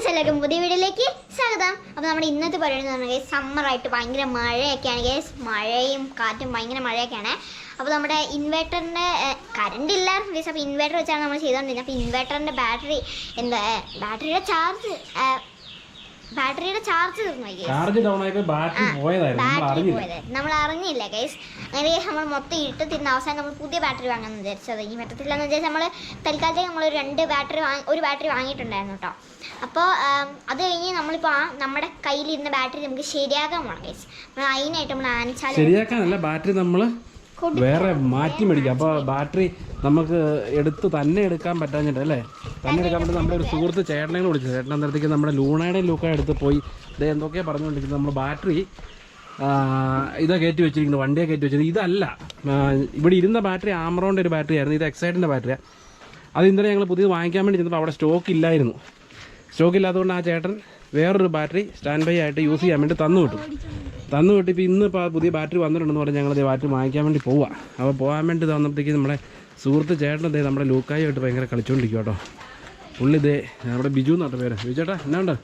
Guys എല്ലാവർക്കും പുതിയ വീഡിയോയിലേക്ക് സ്വാഗതം. അപ്പോൾ നമ്മുടെ ഇന്നത്തെ പരിപാടി എന്ന് പറഞ്ഞാൽ സമ്മറായിട്ട് ഭയങ്കര മഴയൊക്കെയാണ് ഗൈസ് മഴയും കാറ്റും ഭയങ്കര മഴയൊക്കെയാണ്. അപ്പോൾ നമ്മുടെ ഇൻവേർട്ടറിന്റെ കറണ്ട് ഇല്ല. ഗൈസ് അപ്പോൾ ഇൻവേർട്ടർ വെച്ചാണ് നമ്മൾ ചെയ്തുകൊണ്ടിരുന്നത് അപ്പോൾ ഇൻവേർട്ടറിന്റെ ബാറ്ററി എന്താ ബാറ്ററിയുടെ ചാർജ് ബാറ്ററിയുടെ ചാർജ് തീർന്നു ചാർജ് ഡൗൺ ആയപ്പോ ബാറ്ററി പോയതായിരുന്നു. നമ്മൾ അറിഞ്ഞില്ല. നമ്മൾ അറിഞ്ഞില്ല ഗൈസ് അങ്ങനെ നമ്മൾ മൊത്തം ഇട്ട് തിന്ന അവസാനം നമ്മൾ പുതിയ ബാറ്ററി വാങ്ങാൻ വിചാരിച്ചത്. ഈ പറ്റത്തില്ല എന്ന് വിചാരിച്ചാൽ നമ്മൾ തൽക്കാലത്തേക്ക് നമ്മൾ രണ്ട് ബാറ്ററി വാങ്ങി ഒരു ബാറ്ററി വാങ്ങിയിട്ടുണ്ടായിരുന്നു കേട്ടോ അപ്പോൾ അത് കഴിഞ്ഞ് നമ്മളിപ്പോൾ ആ നമ്മുടെ കയ്യിലിരുന്ന ബാറ്ററി നമുക്ക് ശരിയാക്കാൻ പോകണം ഗൈസ് നമ്മൾ അതിനായിട്ട് നമ്മൾ ആനച്ചാൽ ശരിയാക്കാനല്ല ബാറ്ററി നമ്മൾ വേറെ മാറ്റി മേടിക്കും. അപ്പോൾ ബാറ്ററി നമുക്ക് എടുത്ത് തന്നെ എടുക്കാൻ പറ്റാഞ്ഞിട്ട് അല്ലേ? തന്നെ എടുക്കാൻ പറ്റും നമ്മുടെ ഒരു സുഹൃത്ത് ചേട്ടനെ വിളിച്ചു. ചേട്ടൻ അന്നേരത്തേക്ക് നമ്മുടെ ലൂണയുടെ ലൂക്ക എടുത്ത് പോയി. ഇത് എന്തൊക്കെയാണ് പറഞ്ഞുകൊണ്ടിരിക്കുന്നത്. നമ്മൾ ബാറ്ററി ഇതാ കയറ്റി വെച്ചിരിക്കുന്നത് വണ്ടിയെ കയറ്റി വെച്ചിരിക്കുന്നത്. ഇതല്ല. ഇവിടെ ഇരുന്ന ബാറ്ററി ആമറോന്റെ ഒരു ബാറ്ററി ആയിരുന്നു. ഇത് എക്സൈറ്റിന്റെ ബാറ്ററിയാണ് അത് ഇന്നലെ ഞങ്ങൾ പുതിയത് വാങ്ങിക്കാൻ വേണ്ടി ചെന്നപ്പോൾ അവിടെ സ്റ്റോക്ക് ഇല്ലായിരുന്നു. സ്റ്റോക്ക് ഇല്ലാത്തതുകൊണ്ട് ആ ചേട്ടൻ വേറൊരു ബാറ്ററി സ്റ്റാൻഡ് ബൈ ആയിട്ട് യൂസ് ചെയ്യാൻ വേണ്ടി തന്നു വിട്ടു. തന്നു വിട്ട് ഇപ്പോൾ ഇന്ന് ഇപ്പോൾ പുതിയ ബാറ്ററി വന്നിട്ടുണ്ടെന്ന് പറഞ്ഞ് ഞങ്ങൾ ബാറ്ററി വാങ്ങിക്കാൻ വേണ്ടി പോവാം. അപ്പോൾ പോകാൻ വേണ്ടി തന്നപ്പോഴത്തേക്ക് നമ്മുടെ സുഹൃത്ത് ചേട്ടൻ ദേ നമ്മുടെ ലൂക്കായിട്ട് ഭയങ്കര കളിച്ചുകൊണ്ടിരിക്കും കേട്ടോ. പുള്ളി നമ്മുടെ ബിജു എന്നാട്ടോ പേര്. ബിജു ചേട്ടാ എന്നാ ഉണ്ട്?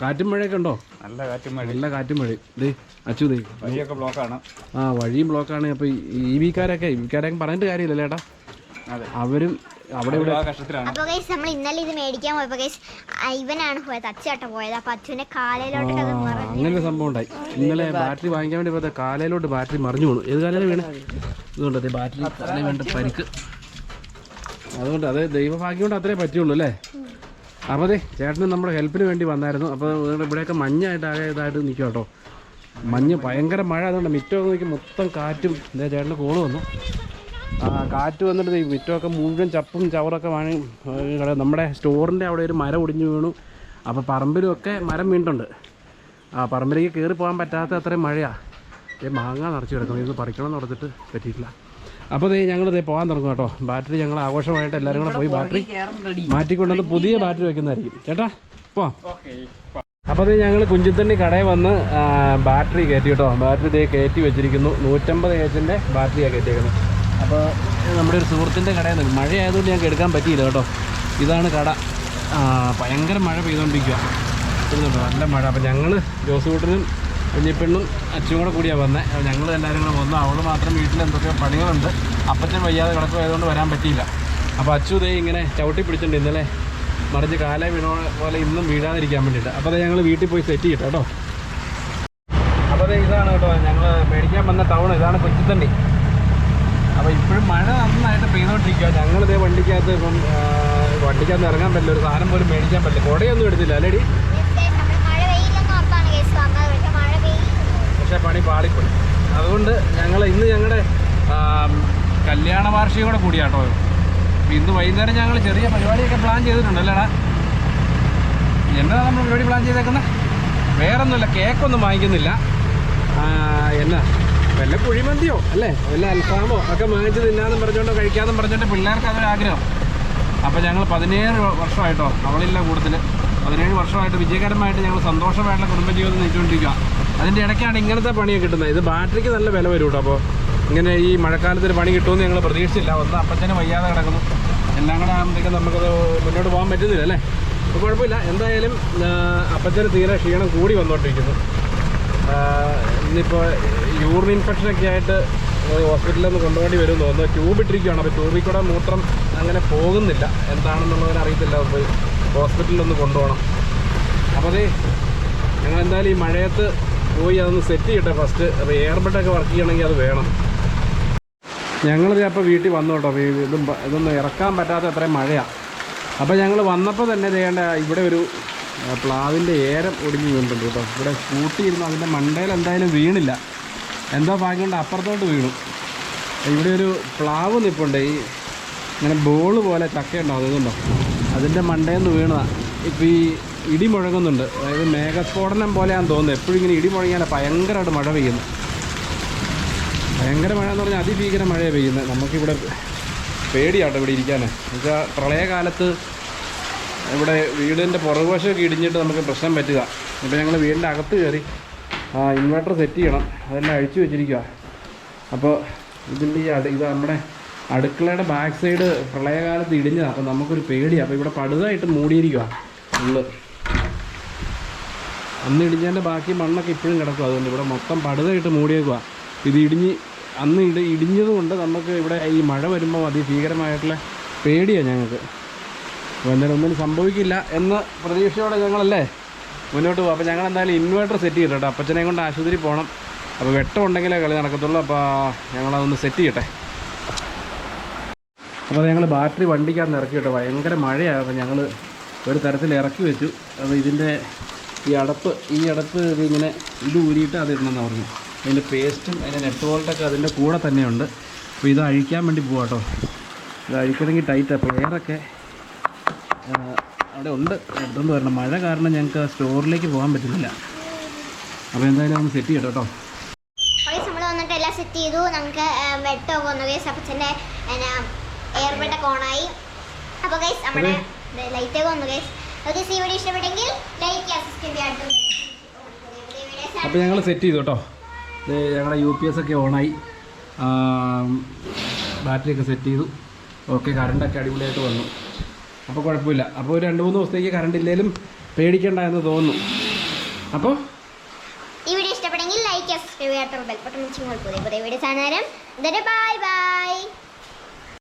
കാറ്റും മഴയൊക്കെ ഉണ്ടോ? നല്ല കാറ്റും മഴ നല്ല കാറ്റും മഴ ദേ അച്ചു ദേ വഴിയൊക്കെ ബ്ലോക്കാണ്. ആ വഴിയും ബ്ലോക്കാണ്. അപ്പോൾ ഈ വിക്കാരൊക്കെ ഈ വിക്കാരൊക്കെ പറഞ്ഞിട്ട് കാര്യമില്ല ചേട്ടാ? അവരും അവിടെ ഇവിടെ അപ്പോൾ ഗൈസ് നമ്മൾ ഇന്നലെ ഇത് മേടിക്കാൻ പോയപ്പോ ഗൈസ് ഇവനാണ് പോയത് അച്ചാട്ട പോയത്. അപ്പൊ അച്ഛന്റെ കാലയിലോട്ട് അങ്ങനെ സംഭവം ഉണ്ടായി. ഇന്നലെ ബാറ്ററി വാങ്ങിക്കാൻ വേണ്ടി പോയത് കാലയിലോട്ട് ബാറ്ററി മറിഞ്ഞു പോണു ഏത് കാലയിൽ വീണ്? ഇതുകൊണ്ട് അതെ ബാറ്ററി തന്നെ വേണ്ട പരിക്ക്. അതുകൊണ്ട് അത് ദൈവഭാഗ്യം കൊണ്ട് അത്രേ പറ്റുള്ളൂ അല്ലേ? അപ്പോൾ അതെ ചേട്ടന് നമ്മുടെ ഹെൽപ്പിന് വേണ്ടി വന്നായിരുന്നു. അപ്പോൾ ഇവിടെ ഇവിടെയൊക്കെ മഞ്ഞായിട്ട് ആകെ ഇതായിട്ട് നിൽക്കും കേട്ടോ. മഞ്ഞ് ഭയങ്കര മഴ അതുകൊണ്ട് മിറ്റമൊക്കെ നോക്കി മൊത്തം കാറ്റും. എന്താ ചേട്ടന് കോൾ വന്നു. കാറ്റ് വന്നിട്ട് ഈ മിറ്റമൊക്കെ മുഴുവൻ ചപ്പും ചവറൊക്കെ വാങ്ങി നമ്മുടെ സ്റ്റോറിന്റെ അവിടെ ഒരു മരം ഒടിഞ്ഞു വീണു. അപ്പോൾ പറമ്പിലുമൊക്കെ മരം വീണ്ടുണ്ട് ആ പറമ്പിലേക്ക് കയറി പോകാൻ പറ്റാത്ത അത്രയും മഴയാണ് ഏ മാങ്ങ നിറച്ച് കിടക്കണം ഇന്ന് പറിക്കണം എന്ന് പറഞ്ഞിട്ട് പറ്റിയിട്ടില്ല. അപ്പോൾ ദേ ഞങ്ങൾ ദേ പോകാൻ തുടങ്ങും കേട്ടോ. ബാറ്ററി ഞങ്ങൾ ആഘോഷമായിട്ട് എല്ലാവരും കൂടെ പോയി ബാറ്ററി മാറ്റിക്കൊണ്ടുവന്ന് പുതിയ ബാറ്ററി വെക്കുന്നതായിരിക്കും. ചേട്ടാ പോവാം അപ്പോൾ അത് ഞങ്ങൾ കുഞ്ചിത്തണ്ണി കടയിൽ വന്ന് ബാറ്ററി കയറ്റി കേട്ടോ. ബാറ്ററി ഇതേ കയറ്റി വെച്ചിരിക്കുന്നു. നൂറ്റമ്പത് എച്ചിന്റെ ബാറ്ററിയാണ് കയറ്റിയേക്കുന്നത്. അപ്പോൾ നമ്മുടെ ഒരു സുഹൃത്തിന്റെ കടയാണ് മഴ ആയതുകൊണ്ട് ഞങ്ങൾക്ക് എടുക്കാൻ പറ്റിയില്ല കേട്ടോ. ഇതാണ് കട. ഭയങ്കര മഴ പെയ്തുകൊണ്ടിരിക്കുക ഇരുന്നുണ്ടോ നല്ല മഴ. അപ്പോൾ ഞങ്ങൾ ജോസ് ജോസൂട്ടനും കുഞ്ഞിപ്പെണ്ണും അച്ഛനും കൂടെ കൂടിയാണ് വന്നത് അപ്പോൾ ഞങ്ങൾ എല്ലാവരും കൂടെ വന്നു. അവൾ മാത്രം വീട്ടിൽ എന്തൊക്കെയോ പണികളുണ്ട്. അപ്പച്ചൻ വയ്യാതെ കിടക്കുമായതുകൊണ്ട് വരാൻ പറ്റിയില്ല. അപ്പോൾ അച്ചു ദേ ഇങ്ങനെ ചവിട്ടി പിടിച്ചിട്ടുണ്ട് ഇന്നലെ. മറിഞ്ഞ് കാല വീണ പോലെ ഇന്നും വീഴാതിരിക്കാൻ വേണ്ടിയിട്ട്. അപ്പോൾ അത് ഞങ്ങൾ വീട്ടിൽ പോയി സെറ്റ് ചെയ്യട്ടെ കേട്ടോ. അപ്പോൾ ഇതാണ് കേട്ടോ ഞങ്ങൾ മേടിക്കാൻ വന്ന ടൗൺ. ഇതാണ് കൊച്ചിത്തണ്ടി അപ്പോൾ ഇപ്പോഴും മഴ നന്നായിട്ട് പെയ്തുകൊണ്ടിരിക്കുക ഞങ്ങൾ ഇതേ വണ്ടിക്കകത്ത് ഇപ്പം വണ്ടിക്കകത്ത് ഇറങ്ങാൻ പറ്റില്ല ഒരു സാധനം പോലും മേടിക്കാൻ പറ്റില്ല. കുടയൊന്നും എടുത്തില്ല അല്ലേടി? പക്ഷെ പണി പാളിപ്പോയി. അതുകൊണ്ട് ഞങ്ങൾ ഇന്ന് ഞങ്ങളുടെ കല്യാണ വാർഷികം കൂടെ കൂടിയാട്ടോ ഇന്ന് വൈകുന്നേരം ഞങ്ങൾ ചെറിയ പരിപാടിയൊക്കെ പ്ലാൻ ചെയ്തിട്ടുണ്ട് അല്ലേടാ? എന്നതാണ് നമ്മൾ പരിപാടി പ്ലാൻ ചെയ്തേക്കുന്നത് വേറൊന്നുമില്ല കേക്കൊന്നും വാങ്ങിക്കുന്നില്ല. എന്നാ? വല്ല കുഴിമന്തിയോ അല്ലേ? വല്ല അൽഫാമോ ഒക്കെ വാങ്ങിച്ച് തിന്നാന്നും പറഞ്ഞുകൊണ്ട് കഴിക്കാന്നും പറഞ്ഞുകൊണ്ട് പിള്ളേർക്ക് അതൊരു ആഗ്രഹം. അപ്പോൾ ഞങ്ങൾ പതിനേഴ് വർഷമായിട്ടോ അവളില്ല കൂടുതൽ പതിനേഴ് വർഷമായിട്ട് വിജയകരമായിട്ട് ഞങ്ങൾ സന്തോഷമായിട്ടുള്ള കുടുംബജീവിതം നയിച്ചുകൊണ്ടിരിക്കുക അതിന്റെ ഇടയ്ക്കാണ് ഇങ്ങനത്തെ പണിയൊക്കെ കിട്ടുന്നത്. ഇത് ബാറ്ററിക്ക് നല്ല വില വരും കേട്ടോ അപ്പോൾ ഇങ്ങനെ ഈ മഴക്കാലത്ത് ഒരു പണി കിട്ടുമെന്ന് ഞങ്ങൾ പ്രതീക്ഷിച്ചില്ല. ഒന്ന് അപ്പച്ചനെ വയ്യാതെ കിടക്കുന്നു. എല്ലാം കൂടെ ആകുമ്പോഴത്തേക്കും നമുക്കത് മുന്നോട്ട് പോകാൻ പറ്റുന്നില്ല അല്ലേ? അപ്പോൾ കുഴപ്പമില്ല. എന്തായാലും അപ്പച്ചന് തീരെ ക്ഷീണം കൂടി വന്നുകൊണ്ടിരിക്കുന്നു ഇന്നിപ്പോൾ യൂറിൻ ഇൻഫെക്ഷനൊക്കെ ആയിട്ട് ഹോസ്പിറ്റലിൽ നിന്ന് കൊണ്ടുപോകേണ്ടി വരും തോന്നുന്നു. ട്യൂബ് ഇട്ടിരിക്കുകയാണ്. അപ്പോൾ ട്യൂബിൽ കൂടെ മൂത്രം അങ്ങനെ പോകുന്നില്ല. എന്താണെന്നുള്ളവർ അറിയത്തില്ല. പോയി ഹോസ്പിറ്റലിൽ ഒന്ന് കൊണ്ടുപോകണം. അപ്പോൾ അതേ ഞങ്ങൾ എന്തായാലും ഈ മഴയത്ത് പോയി അതൊന്ന് സെറ്റ് ചെയ്യട്ടെ. ഫസ്റ്റ് അപ്പോൾ എയർബഡൊക്കെ വർക്ക് ചെയ്യണമെങ്കിൽ അത് വേണം. ഞങ്ങൾ അപ്പോൾ വീട്ടിൽ വന്നു കേട്ടോ. ഇതും ഇതൊന്നും ഇറക്കാൻ പറ്റാത്ത അത്രയും മഴയാണ് അപ്പോൾ ഞങ്ങൾ വന്നപ്പോൾ തന്നെ ചെയ്യേണ്ട ഇവിടെ ഒരു പ്ലാവിന്റെ ഏരം ഒടിഞ്ഞ് വീണിട്ടുണ്ട് കേട്ടോ. ഇവിടെ കൂട്ടിയിരുന്നു അതിന്റെ മണ്ടയിൽ എന്തായാലും വീണില്ല. എന്തോ ഭാഗ്യം അപ്പുറത്തോട്ട് വീണു. ഇവിടെ ഒരു പ്ലാവ് നിൽപ്പുണ്ട് ഈ ഇങ്ങനെ ബോൾ പോലെ ചക്കയുണ്ടാവും അതുകൊണ്ടോ അതിന്റെ മണ്ടയിൽ നിന്ന് വീണതാണ് ഇപ്പോൾ ഈ ഇടി മുഴങ്ങുന്നുണ്ട്. അതായത് മേഘസ്ഫോടനം പോലെയാണെന്ന് തോന്നുന്നത് എപ്പോഴും ഇങ്ങനെ ഇടി മുഴങ്ങിയാൽ ഭയങ്കരമായിട്ട് മഴ പെയ്യുന്നു. ഭയങ്കര മഴ എന്ന് പറഞ്ഞാൽ അതിഭീകര മഴയാണ് പെയ്യുന്നത്. നമുക്കിവിടെ പേടിയാട്ടോ ഇവിടെ ഇരിക്കാൻ എന്നുവെച്ചാൽ പ്രളയകാലത്ത് ഇവിടെ വീടിന്റെ പുറകുവശമൊക്കെ ഇടിഞ്ഞിട്ട് നമുക്ക് പ്രശ്നം പറ്റുക. ഇപ്പോൾ ഞങ്ങൾ വീടിന്റെ അകത്ത് കയറി ഇൻവെർട്ടർ സെറ്റ് ചെയ്യണം. അതെല്ലാം അഴിച്ചു വെച്ചിരിക്കുക അപ്പോൾ ഇതിന്റെ ഈ അട് ഇത് നമ്മുടെ അടുക്കളയുടെ ബാക്ക് സൈഡ് പ്രളയകാലത്ത് ഇടിഞ്ഞതാണ് അപ്പോൾ നമുക്കൊരു പേടിയാണ് അപ്പോൾ ഇവിടെ പടുതായിട്ട് മൂടിയിരിക്കുക ഉള്ളു. അന്ന് ഇടിഞ്ഞതിന്റെ ബാക്കി മണ്ണൊക്കെ ഇപ്പോഴും കിടക്കും. അതുകൊണ്ട് ഇവിടെ മൊത്തം പടുതായിട്ട് മൂടിയേക്കുക ഇത് ഇടിഞ്ഞ് അന്ന് ഇടി ഇടിഞ്ഞതുകൊണ്ട് നമുക്ക് ഇവിടെ ഈ മഴ വരുമ്പോൾ അതിഭീകരമായിട്ടുള്ള പേടിയാണ് ഞങ്ങൾക്ക്. അപ്പോൾ എന്തായാലും ഒന്നും സംഭവിക്കില്ല എന്ന് പ്രതീക്ഷയോടെ ഞങ്ങളല്ലേ മുന്നോട്ട് പോകും അപ്പോൾ ഞങ്ങൾ എന്തായാലും ഇൻവേർട്ടർ സെറ്റ് ചെയ്യട്ടെ കേട്ടോ അപ്പച്ചനെ കൊണ്ട് ആശുപത്രി പോകണം അപ്പോൾ വെട്ടം ഉണ്ടെങ്കിലേ കളി നടക്കത്തുള്ളൂ. അപ്പോൾ ഞങ്ങളതൊന്ന് സെറ്റ് ചെയ്യട്ടെ. അപ്പോൾ ഞങ്ങൾ ബാറ്ററി വണ്ടിക്കകത്ത് ഇറക്കി കേട്ടോ ഭയങ്കര മഴയാണ് അപ്പോൾ ഞങ്ങൾ ഒരു തരത്തിൽ ഇറക്കി വെച്ചു. അപ്പോൾ ഇതിന്റെ ഈ അടപ്പ് ഈ അടപ്പ് ഇതിങ്ങനെ ഇത് ഊരിയിട്ട് അത് ഇടണമെന്ന് പറഞ്ഞു അതിന്റെ പേസ്റ്റും അതിന്റെ നെറ്റ് ബോൾട്ടൊക്കെ അതിന്റെ കൂടെ തന്നെയുണ്ട്. അപ്പോൾ ഇത് അഴിക്കാൻ വേണ്ടി പോവാട്ടോ കേട്ടോ ഇത് അഴിക്കണമെങ്കിൽ ടൈറ്റാണ് ആ, അവിടെ ഉണ്ട്. എടുത്തുകൊണ്ട് വരണം? മഴ കാരണം ഞങ്ങൾക്ക് സ്റ്റോറിലേക്ക് പോകാൻ പറ്റുന്നില്ല. അപ്പോൾ എന്തായാലും ഒന്ന് സെറ്റ് ചെയ്യട്ടോ കേട്ടോ. നമ്മൾ വന്നിട്ട് എല്ലാം സെറ്റ് ചെയ്തു. നമുക്ക് വെട്ടമൊക്കെ വന്നു. ഗൈസ് അപ്പച്ചന്റെ എയർ ബെഡൊക്കെ ഓണായി അപ്പോൾ ഗൈസ് നമ്മുടെ ലൈറ്റൊക്കെ വന്നു ഗൈസ് ഓക്കെ ഈ വീഡിയോ ഇഷ്ടപ്പെട്ടെങ്കിൽ ലൈക്ക് ചെയ്യുക സബ്സ്ക്രൈബ് ചെയ്യാം അപ്പോൾ ഞങ്ങൾ സെറ്റ് ചെയ്തു കേട്ടോ. ഞങ്ങളുടെ യു പി എസ് ഒക്കെ ഓണായി ബാറ്ററി ഒക്കെ സെറ്റ് ചെയ്തു. ഓക്കെ കറണ്ടൊക്കെ അടിപൊളിയായിട്ട് വന്നു. അപ്പോൾ കുഴപ്പമില്ല. അപ്പോൾ ഒരു രണ്ട് മൂന്ന് ദിവസത്തേക്ക് കറണ്ട് ഇല്ലെങ്കിലും പേടിക്കണ്ട എന്ന് തോന്നുന്നു. അപ്പോൾ ഈ വീഡിയോ ഇഷ്ടപ്പെട്ടെങ്കിൽ like bell button bye bye